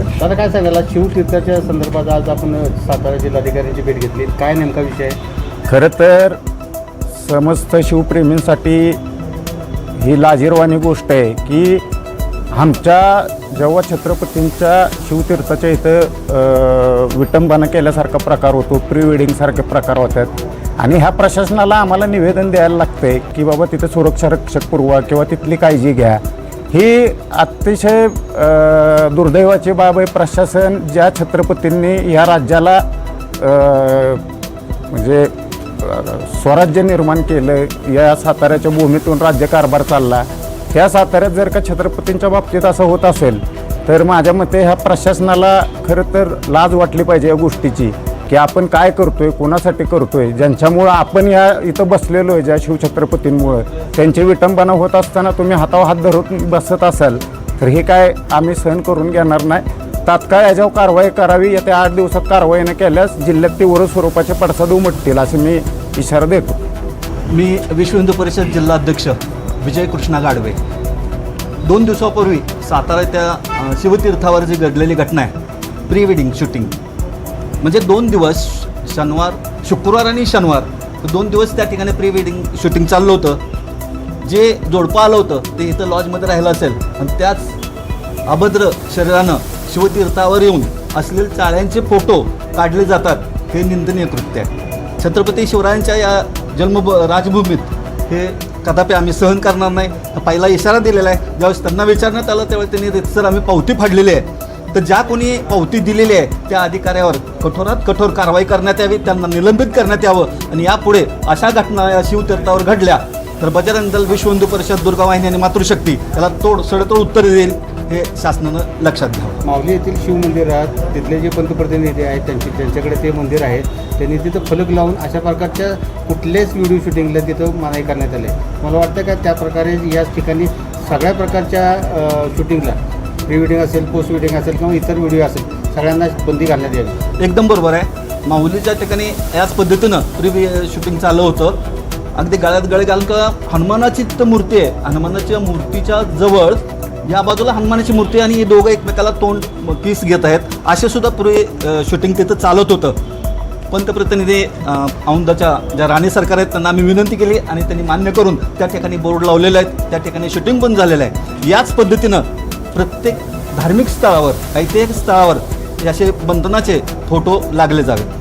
दादा काय सांगायला शिवतीर्थाच्या संदर्भात आज आपण सातारा जिल्हाधिकाऱ्यांची भेट घेतली. काय नेमका विषय? आहे खरं तर समस्त शिवप्रेमींसाठी ही लाजीरवाणी गोष्ट आहे की आमच्या जेव्हा छत्रपतींच्या शिवतीर्थाच्या इथं विटंबना केल्यासारखा प्रकार होतो प्री वेडिंगसारखे प्रकार होतात. आणि ह्या प्रशासनाला आम्हाला निवेदन द्यायला लागतं आहे की बाबा तिथं सुरक्षा रक्षक पुरवा किंवा तिथली काळजी घ्या. ही अतिशय दुर्दैवाची बाब आहे. प्रशासन ज्या छत्रपतींनी ह्या राज्याला म्हणजे स्वराज्य निर्माण केलं या साताऱ्याच्या भूमीतून राज्यकारभार चालला ह्या साताऱ्यात जर का छत्रपतींच्या बाबतीत असं होत असेल तर माझ्या मते ह्या प्रशासनाला खरं तर लाज वाटली पाहिजे या गोष्टीची. की आपण काय करतोय कोणासाठी करतोय ज्यांच्यामुळं आपण या इथं बसलेलो आहे ज्या शिवछत्रपतींमुळं. त्यांची विटंबना होत असताना तुम्ही हातावर हात धरून बसत असाल तर हे काय आम्ही सहन करून घेणार नाही. तात्काळ याच्यावर कारवाई करावी येत्या आठ दिवसात कारवाई न केल्यास जिल्ह्यात तीव्र स्वरूपाचे पडसाद उमटतील असं मी इशारा देतो. मी विश्व हिंदू परिषद जिल्हा अध्यक्ष विजय कृष्णा गाडवे. दोन दिवसापूर्वी सातारा त्या शिवतीर्थावर जी घडलेली घटना आहे प्री वेडिंग शूटिंग. म्हणजे दोन दिवस शनिवार शुक्रवार आणि शनिवार दोन दिवस त्या ठिकाणी प्री वेडिंग शूटिंग चाललं होतं. जे जोडपं आलं होतं ते इथं लॉजमध्ये राहिलं असेल. आणि त्याच अभद्र शरीरानं शिवतीर्थावर येऊन असलेले चाळ्यांचे फोटो काढले जातात हे निंदनीय कृत्य आहे. छत्रपती शिवरायांच्या या जन्म राजभूमीत हे कदापि आम्ही सहन करणार नाही. पहिला इशारा दिलेला आहे. ज्यावेळेस त्यांना विचारण्यात आलं त्यावेळेस त्यांनी रितसर आम्ही पावती फाडलेली आहे. तर ज्या कोणी पावती दिलेली आहे त्या अधिकाऱ्यावर कठोरात कठोर कारवाई करण्यात यावी त्यांना निलंबित करण्यात यावं आणि यापुढे अशा घटना या शिवतीर्थावर घडल्या तर बजरंग दल विश्व हिंदू परिषद दुर्गा वाहिनी आणि मातृशक्ती याला तोड सडतोड उत्तर देईल हे शासनानं लक्षात घ्यावं. माऊली येथील शिवमंदिरात तिथले जे पंतप्रतिनिधी आहेत त्यांची त्यांच्याकडे ते मंदिर आहे त्यांनी तिथं फलक लावून अशा प्रकारच्या कुठल्याच व्हिडिओ शूटिंगला तिथं मनाई करण्यात आले. मला वाटतं का त्या प्रकारे याच ठिकाणी सगळ्या प्रकारच्या शूटिंगला प्री वेडिंग असेल पोस्ट वेडिंग असेल किंवा इतर व्हिडिओ असेल सगळ्यांना बंदी घालण्यात यावी. एकदम बरोबर आहे. माहुलीच्या ठिकाणी याच पद्धतीनं प्री शूटिंग चालू होतं. अगदी गळ्यात गळे घालून का हनुमानाची तर मूर्ती आहे. हनुमानाच्या मूर्तीच्या जवळ या बाजूला हनुमानाची मूर्ती आणि हे दोघं एकमेकाला तोंड किस घेत आहेत. असे सुद्धा पूर्वी शूटिंग तिथं चालत होतं. पंतप्रतिनिधी औंदाच्या ज्या राणे सरकार आहेत त्यांना आम्ही विनंती केली आणि त्यांनी मान्य करून त्या ठिकाणी बोर्ड लावलेले आहेत. त्या ठिकाणी शूटिंग पण झालेलं आहे. याच पद्धतीनं प्रत्येक धार्मिक स्थळावर ऐतिहासिक स्थळावर असे बंधनाचे फोटो लागले जावेत